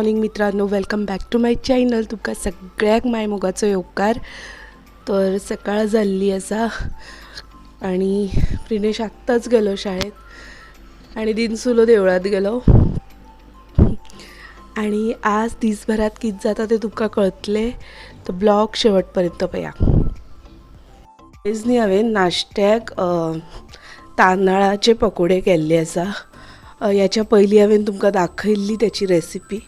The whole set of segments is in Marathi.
मॉर्निंग मित्रांनो welcome back to my channel तुमकां सगळ्याक मायमोगाचो येवकार तर सकाळ जाल्ली आसा आणि प्रिनेश आत्ताच गेलो शाळेत. आणि दिनसुलो देवळात गेलो. आणि आज दिसभरात कित जाता ते तुमकां कळतलें. तर ब्लॉग शेवटपर्यंत पया आयज न्ही हांवें नाश्त्याक तांदळाचे पकोडे केल्ले आसा याच्या पयलीं हांवें तुमकां दाखयल्ली त्याची रेसिपी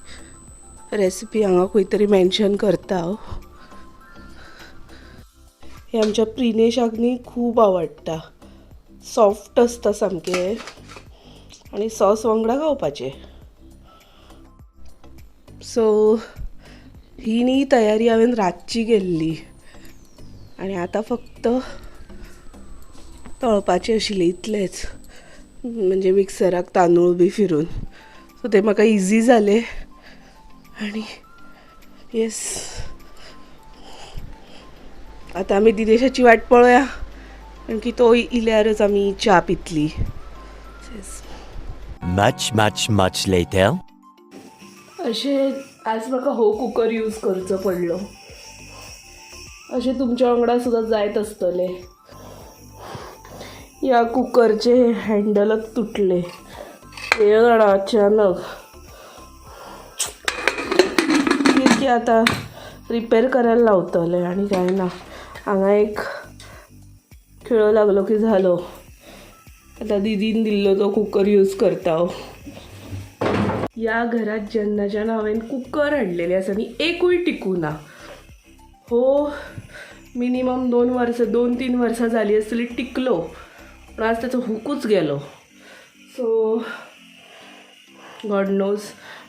रेसिपी हांगा खंय तरी मेन्शन करता हांव हे आमच्या प्रिनेशाक न्ही खूब आवडटा. सॉफ्ट आसता सामके. आनी सॉस वांगडा खावपाचे. सो ही न्ही तयारी हांवें रातची केल्ली. आणि आता फक्त तळपाची आशिल्ली इतलेंच. म्हणजे मिक्सराक तांदूळ बी फिरून. सो ते म्हाका इजी जाले आणि येस आता आमी दिनेशाची वाट पळोवया कारण की तो इल्यारच आमी च्या पितली. Much, much, much later. अशें आज म्हाका हो कुकर यूज करचो पडलो. अशें तुमच्या वांगडा सुद्दां जायत आसतलें ह्या कुकरचे हँडलच तुटले. ते जाणा अचानक. की आतां रिपेर करायला लावतले आणि काय ना. हांगा एक खेळ लागलो की झालो. आता दिदीन दिल्लो तो कुकर यूज करता हांव या घरात जेन्ना हांवें कुकर हाडलेले आसा न्ही एकूय टिकू ना. हो मिनिमम दोन वर्सां दोन तीन वर्सां जाली आसतली टिकलो. पण आज त्याचं हुकूच गेलो. सो गॉड नोज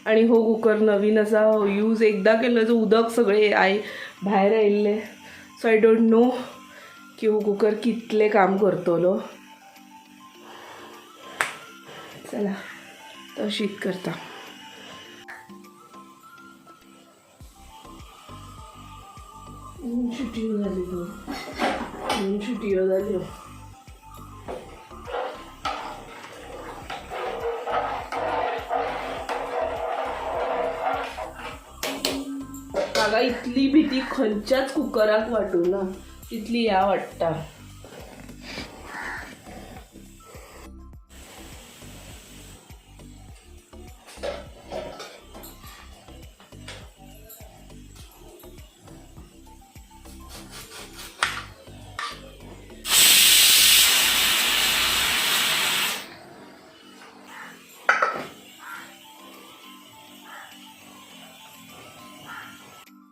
आणि हो कुकर नवीन आसा यूज एकदा केल्लो जो उदक सगळें आय भायर आयिल्लें सो आय डोंट नो की हो कुकर कितलें काम करतलो. चला तशीच करता. दोन शिट्यो जाल्यो दोन जाल्यो इतली भीती खंयच्याच कुकराक वाटूना इतली ह्या वाडटा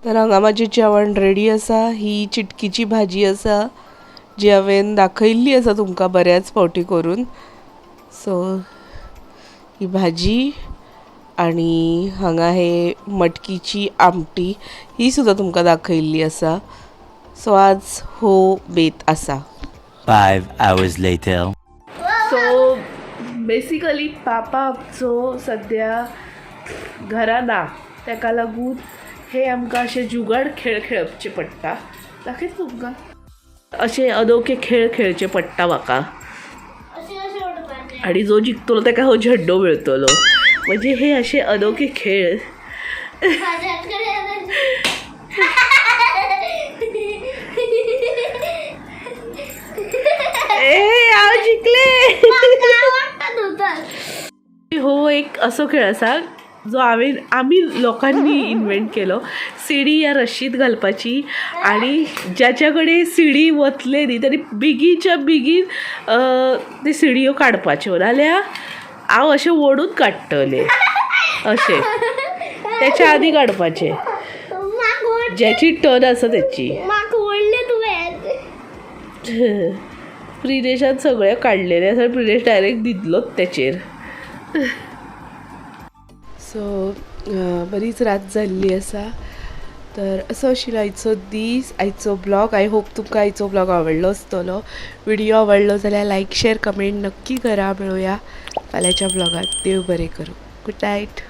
तर हांगा म्हाजें जेवण रेडी आसा ही चिटकीची भाजी आसा जी हांवें दाखयल्ली आसा तुमकां बऱ्याच फावटी करून. सो ही भाजी आणि हांगा हे मटकीची आमटी ही सुद्दां तुमकां दाखयल्ली आसा सो आज हो बेत आसा Five hours later. So basically पापा आमचो सद्या घरा ना ताका लागून हे आमकां अशे जुगाड खेळ खेळचे पडटा. दाखयत तुमकां अशे अनोखे खेळ खेळचे पडटा म्हाका. आणि जो जिंकतलो ताका हो झेंडो मेळटलो म्हणजे हे असे अनोखे खेळ. ए जिंकले. हो एक असो खेळ आसा जो हांवें आमी लोकांनी इन्व्हेंट केलो सिडी या रशीद घालपाची आणि ज्याच्या कडेन सिडी वतले न्ही तरी बेगीच्या बेगीन ते सिडयो काडपाच्यो नाल्यार हांव अशें ओडून काडटलें अशें त्याच्या आधी काडपाचें ज्याची टर्न आसा त्याची. प्रिदेशात सगळे काडलेले आसा प्रिदेश डायरेक्ट दितलोच त्याचेर. सो बरीच रात जाल्ली आसा तर असो आशिल्लो आयचो दीस आयचो ब्लॉग. आय होप तुमकां आयचो ब्लॉग आवडलो आसतलो व्हिडिओ आवडलो जाल्यार लायक शेअर कमेंट नक्की करा. मेळुया फाल्यांच्या ब्लॉगात. देव बरें करूं. Good night